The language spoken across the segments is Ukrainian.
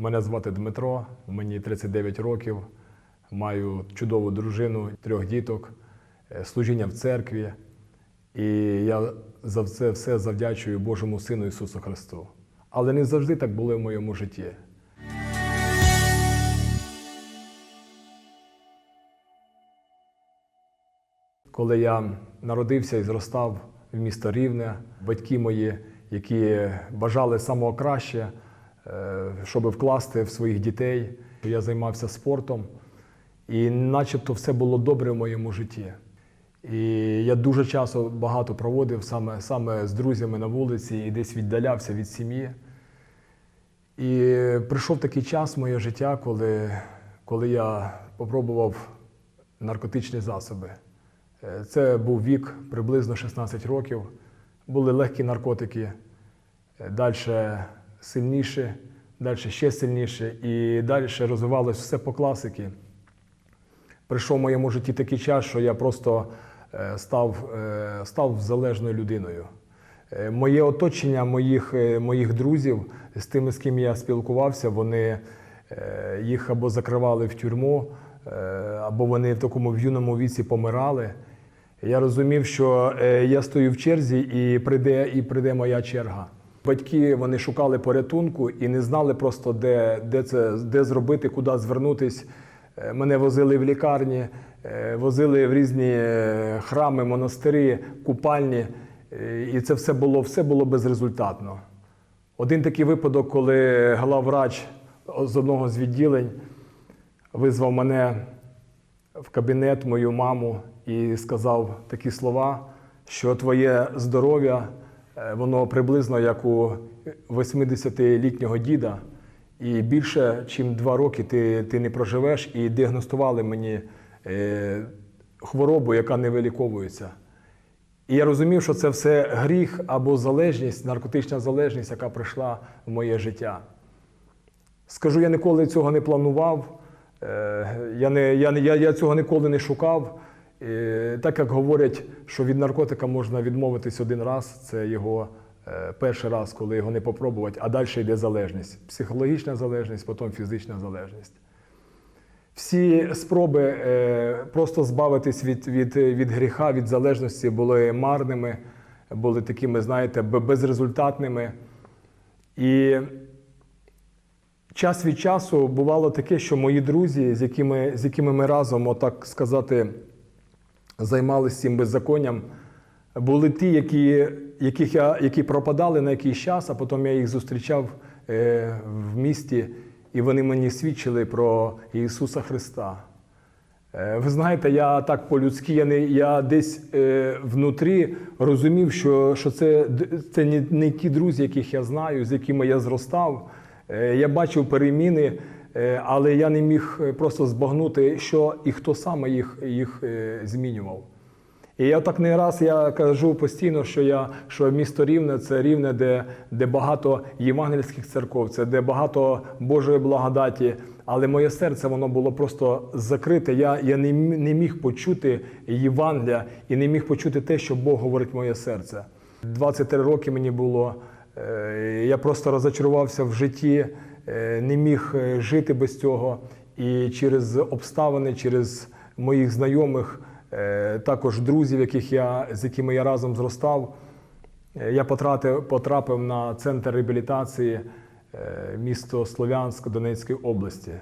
Мене звати Дмитро, мені 39 років, маю чудову дружину, трьох діток, е, служіння в церкві. І я за це все завдячую Божому Сину Ісусу Христу. Але не завжди так було в моєму житті. Коли я народився і зростав в місто Рівне, батьки мої, які бажали самого краще, щоб вкласти в своїх дітей, я займався спортом, і начебто все було добре в моєму житті. І я дуже часто багато проводив саме, саме з друзями на вулиці і десь віддалявся від сім'ї. І прийшов такий час в моє життя, коли, коли я попробував наркотичні засоби. Е, Це був вік приблизно 16 років. Були легкі наркотики, далі сильніші, далі ще сильніше, і далі розвивалося все по класики. Прийшов в моєму житті такий час, що я просто е, став, е, став залежною людиною. Е, Моє оточення моїх, моїх друзів, з тими, з ким я спілкувався, вони їх або закривали в тюрму, або вони в такому в юному віці помирали. Я розумів, що я стою в черзі і прийде, і прийде моя черга. Батьки вони шукали порятунку і не знали просто, де, де це де зробити, куди звернутись. Е, Мене возили в лікарні, е, возили в різні е, храми, монастирі, купальні. І це все було, все було безрезультатно. Один такий випадок, коли главврач з одного з відділень визвав мене в кабінет, мою маму, і сказав такі слова, що твоє здоров'я, воно приблизно як у 80-літнього діда, і більше, ніж два роки ти, ти не проживеш, і діагностували мені е, хворобу, яка не виліковується. І я розумів, що це все гріх або залежність, наркотична залежність, яка прийшла в моє життя. Скажу, я ніколи цього не планував, е, я, не, я, я, я цього ніколи не шукав. Е, Так як говорять, що від наркотика можна відмовитись один раз, це його е, перший раз, коли його не попробувати, а далі йде залежність. Психологічна залежність, потім фізична залежність. Всі спроби е, просто збавитись від, від, від гріха, від залежності були марними, були такими, знаєте, безрезультатними. І час від часу бувало таке, що мої друзі, з якими, з якими ми разом, отак сказати, займалися цим беззаконням, були ті, які, яких я, які пропадали на якийсь час, а потім я їх зустрічав е, в місті, і вони мені свідчили про Ісуса Христа. Е, Ви знаєте, я так по-людськи, я, не, я десь е, внутрі розумів, що, що це, це не, не ті друзі, яких я знаю, з якими я зростав. Е, я бачив переміни, але я не міг е, просто збагнути, що і хто саме їх, їх е, змінював. І я так не раз я кажу постійно, що я що місто Рівне це рівне, де, де багато євангельських церков, це де багато Божої благодаті. Але моє серце воно було просто закрите. Я, я не, не міг почути Євангелія і не міг почути те, що Бог говорить моє серце. 23 роки мені було. е, Я просто розочарувався в житті, е, не міг е, жити без цього. І через обставини, через моїх знайомих, е, також друзів, яких я, з якими я разом зростав, е, я потрапив, потрапив на центр реабілітації е, місто Слов'янськ Донецької області.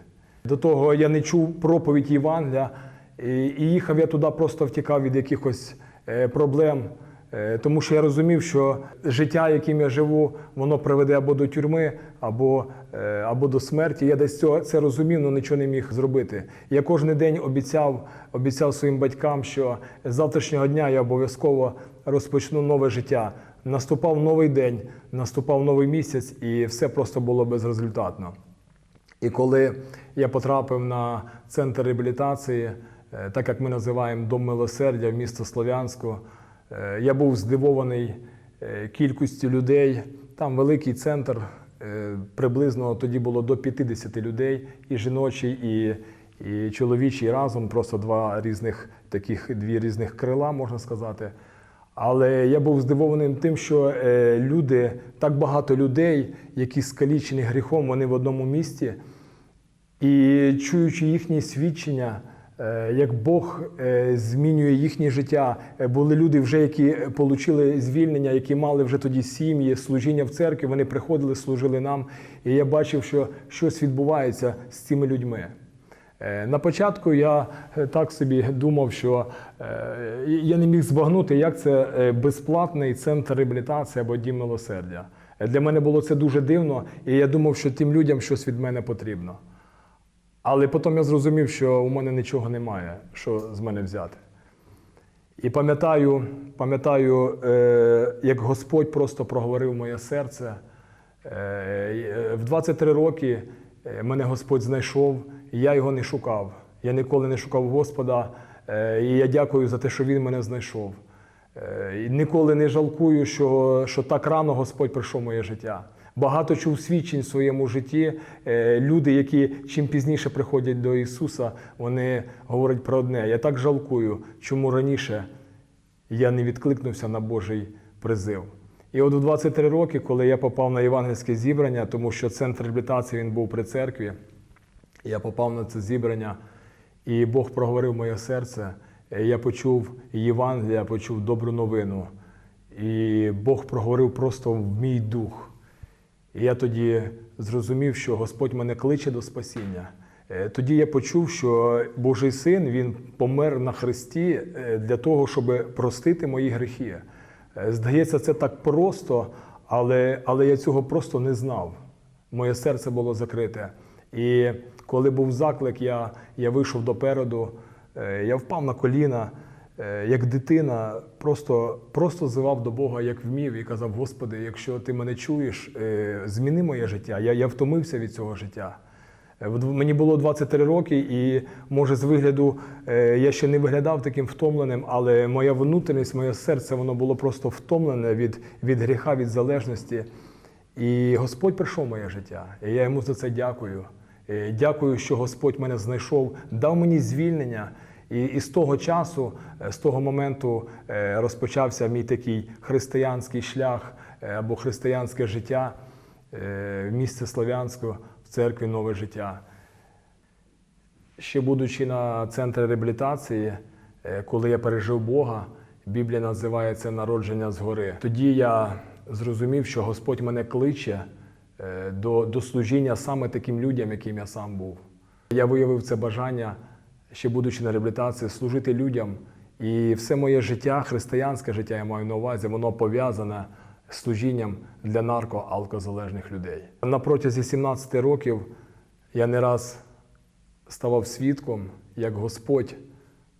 До того я не чув проповідь Євангелія, і, їхав я туди, просто втікав від якихось е, проблем. Е, Тому що я розумів, що життя, яким я живу, воно приведе або до тюрми, або, е, або до смерті. Я десь цього це розумів, але нічого не міг зробити. Я кожен день обіцяв, обіцяв своїм батькам, що з завтрашнього дня я обов'язково розпочну нове життя. Наступав новий день, наступав новий місяць, і все просто було безрезультатно. І коли я потрапив на центр реабілітації, е, так як ми називаємо Дом милосердя в місто Слов'янську, я був здивований е, кількістю людей. Там великий центр, е, приблизно тоді було до 50 людей, і жіночий, і, і чоловічий разом, просто два різних таких дві різних крила, можна сказати. Але я був здивований тим, що е, люди, так багато людей, які скалічені гріхом, вони в одному місті. І чуючи їхні свідчення, е, як Бог е, змінює їхнє життя, Е, були люди, вже які отримали звільнення, які мали вже тоді сім'ї, служіння в церкві, вони приходили, служили нам. І я бачив, що щось відбувається з цими людьми. Е, На початку я е, так собі думав, що е, я не міг збагнути, як це е, безплатний центр реабілітації або дім милосердя. Е, Для мене було це дуже дивно, і я думав, що тим людям щось від мене потрібно. Але потім я зрозумів, що у мене нічого немає, що з мене взяти. І пам'ятаю, пам'ятаю, е, як Господь просто проговорив моє серце. Е, в 23 роки е, мене Господь знайшов, і я його не шукав. Я ніколи не шукав Господа, е, і я дякую за те, що Він мене знайшов. Е, ніколи не жалкую, що, що так рано Господь прийшов в моє життя. Багато чув свідчень в своєму житті. Е, Люди, які чим пізніше приходять до Ісуса, вони говорять про одне. Я так жалкую, чому раніше я не відкликнувся на Божий призив. І от у 23 роки, коли я попав на євангельське зібрання, тому що центр реабілітації він був при церкві, я попав на це зібрання, і Бог проговорив моє серце. Е, Я почув Євангелія, почув добру новину. І Бог проговорив просто в мій дух. І я тоді зрозумів, що Господь мене кличе до спасіння. Е, Тоді я почув, що Божий син він помер на хресті е, для того, щоб простити мої гріхи. Е, Здається, це так просто, але, але я цього просто не знав. Моє серце було закрите. І коли був заклик, я, я вийшов допереду, я впав на коліна, як дитина, просто, просто звав до Бога, як вмів, і казав: Господи, якщо ти мене чуєш, е, зміни моє життя. Я, я втомився від цього життя. Е, Мені було 23 роки, і може з вигляду е, я ще не виглядав таким втомленим, але моя внутрішність, моє серце, воно було просто втомлене від, від гріха, від залежності. І Господь прийшов в моє життя. І я йому за це дякую. Е, Дякую, що Господь мене знайшов, дав мені звільнення. І, і з того часу, е, з того моменту е, розпочався мій такий християнський шлях е, або християнське життя в місті Слов'янську в церкві Нове життя. Ще будучи на центрі реабілітації, коли я пережив Бога, Біблія називає це народження згори. Тоді я зрозумів, що Господь мене кличе до, до служіння саме таким людям, яким я сам був. Я виявив це бажання, ще будучи на реабілітації, служити людям. І все моє життя, християнське життя, я маю на увазі, воно пов'язане з служінням для нарко-алкозалежних людей. На протязі 17 років я не раз ставав свідком, як Господь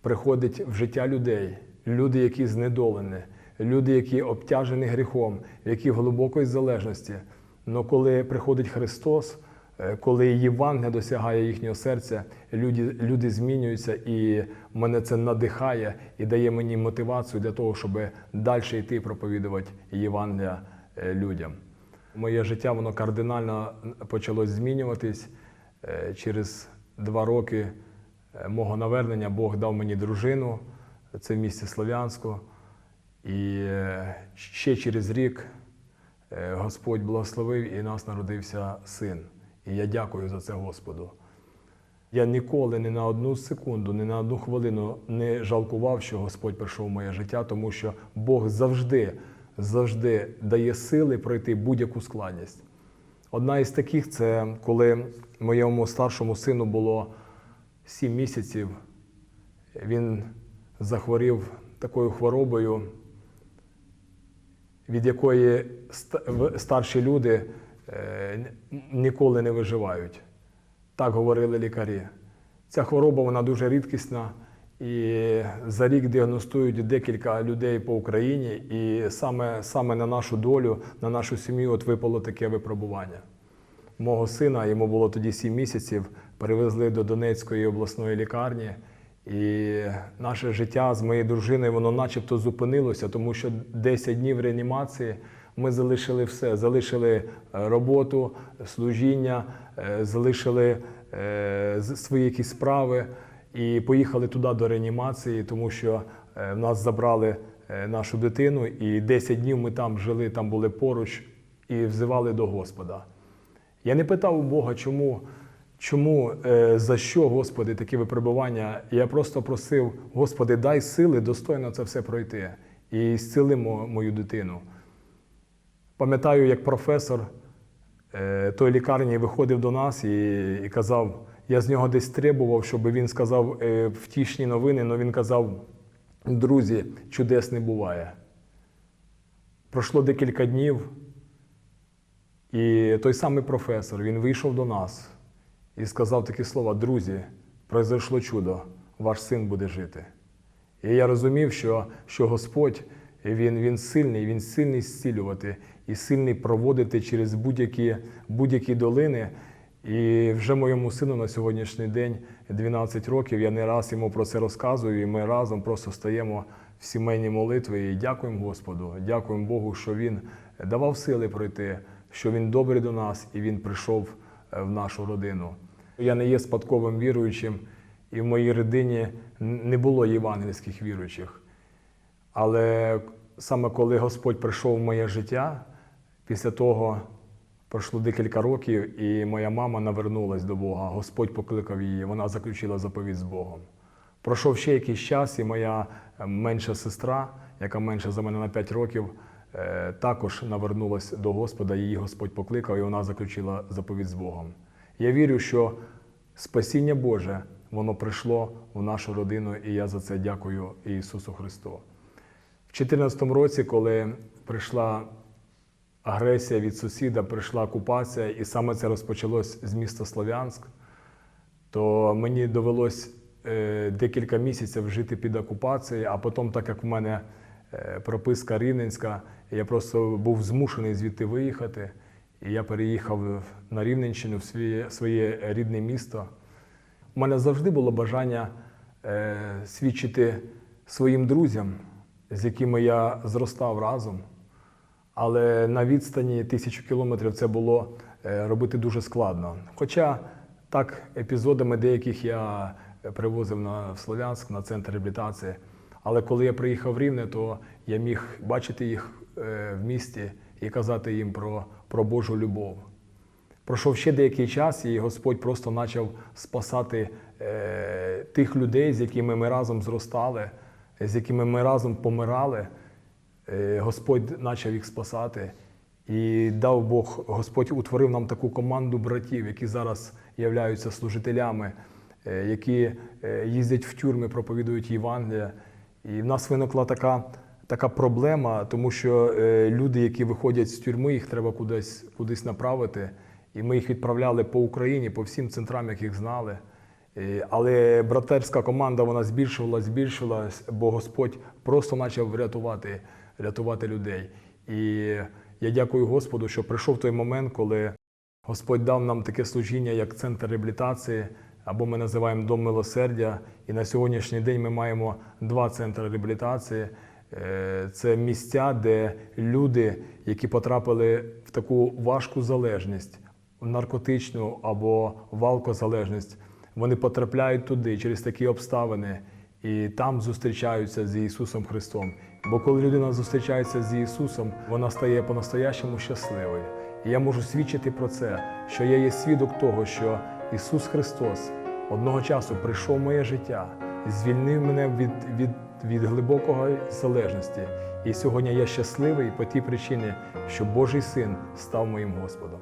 приходить в життя людей, люди, які знедолені, люди, які обтяжені гріхом, які в глибокій залежності. Але коли приходить Христос, коли Євангелія досягає їхнього серця, люди, люди змінюються, і мене це надихає і дає мені мотивацію для того, щоб далі йти проповідувати Євангелія е, людям. Моє життя воно кардинально почало змінюватись Е, через два роки е, мого навернення Бог дав мені дружину, це в місті Слов'янську. І е, ще через рік е, Господь благословив і нас народився син. І я дякую за це Господу. Я ніколи ні на одну секунду, ні на одну хвилину не жалкував, що Господь прийшов в моє життя, тому що Бог завжди, завжди дає сили пройти будь-яку складність. Одна із таких це коли моєму старшому сину було 7 місяців. Він захворів такою хворобою, від якої старші люди ніколи не виживають. Так говорили лікарі. Ця хвороба вона дуже рідкісна, і за рік діагностують декілька людей по Україні, і саме, саме на нашу долю, на нашу сім'ю от випало таке випробування. Мого сина, йому було тоді 7 місяців, перевезли до Донецької обласної лікарні. І наше життя з моєю дружиною, воно начебто зупинилося, тому що 10 днів реанімації ми залишили все. Залишили е, роботу, служіння, е, залишили е, свої якісь справи і поїхали туди до реанімації, тому що в нас забрали нашу дитину, і 10 днів ми там жили, там були поруч і взивали до Господа. Я не питав у Бога, чому, чому за що, Господи, такі випробування. Я просто просив, Господи, дай сили достойно це все пройти і зціли мо- мою дитину. Пам'ятаю, як професор е, той лікарні виходив до нас і, і казав, я з нього десь требував, щоб він сказав е, втішні новини, але він казав, друзі, чудес не буває. Пройшло декілька днів, і той самий професор він вийшов до нас і сказав такі слова: друзі, произошло чудо, ваш син буде жити. І я розумів, що, що Господь він, він сильний, він сильний зцілювати і сильний проводити через будь-які, будь-які долини. І вже моєму сину на сьогоднішній день 12 років. Я не раз йому про це розказую, і ми разом просто стаємо в сімейній молитві і дякуємо Господу, дякуємо Богу, що Він давав сили пройти, що Він добрий до нас і Він прийшов е, в нашу родину. Я не є спадковим віруючим, і в моїй родині не було євангельських віруючих. Але саме коли Господь прийшов в моє життя, після того пройшло декілька років, і моя мама навернулась до Бога. Господь покликав її, вона заключила заповідь з Богом. Пройшов ще якийсь час, і моя е, менша сестра, яка менша за мене на 5 років, е, також навернулась до Господа, її Господь покликав, і вона заключила заповідь з Богом. Я вірю, що спасіння Боже, воно прийшло в нашу родину, і я за це дякую Ісусу Христу. В 2014 році, коли прийшла агресія від сусіда, прийшла окупація, і саме це розпочалось з міста Слов'янськ, то мені довелось е, декілька місяців жити під окупацією, а потім, так як в мене е, прописка Рівненська, я просто був змушений звідти виїхати. І я переїхав на Рівненщину в своє, своє рідне місто. У мене завжди було бажання е, свідчити своїм друзям, з якими я зростав разом. Але на відстані тисячу кілометрів це було е, робити дуже складно. Хоча так епізодами деяких я привозив на в Слов'янськ на центр реабілітації. Але коли я приїхав в Рівне, то я міг бачити їх е, в місті і казати їм про, про Божу любов. Пройшов ще деякий час, і Господь просто почав спасати е, тих людей, з якими ми разом зростали, з якими ми разом помирали. Е, Господь почав їх спасати. І дав Бог, Господь утворив нам таку команду братів, які зараз являються служителями, е, які е, їздять в тюрми, проповідують Євангелія. І в нас виникла така, така проблема, тому що люди, які виходять з тюрми, їх треба кудись, кудись направити. І ми їх відправляли по Україні, по всім центрам, яких знали. Е, Але братерська команда вона збільшувалась, збільшувалась, бо Господь просто почав рятувати, рятувати людей. І я дякую Господу, що прийшов той момент, коли Господь дав нам таке служіння, як центр реабілітації, або ми називаємо Дом милосердя. І на сьогоднішній день ми маємо два центри реабілітації. Е, Це місця, де люди, які потрапили в таку важку залежність, наркотичну або в алкозалежність, вони потрапляють туди через такі обставини і там зустрічаються з Ісусом Христом. Бо коли людина зустрічається з Ісусом, вона стає по-настоящему щасливою. І я можу свідчити про це, що я є свідок того, що Ісус Христос одного часу прийшов в моє життя, звільнив мене від, від, від глибокої залежності. І сьогодні я щасливий по тій причині, що Божий син став моїм Господом.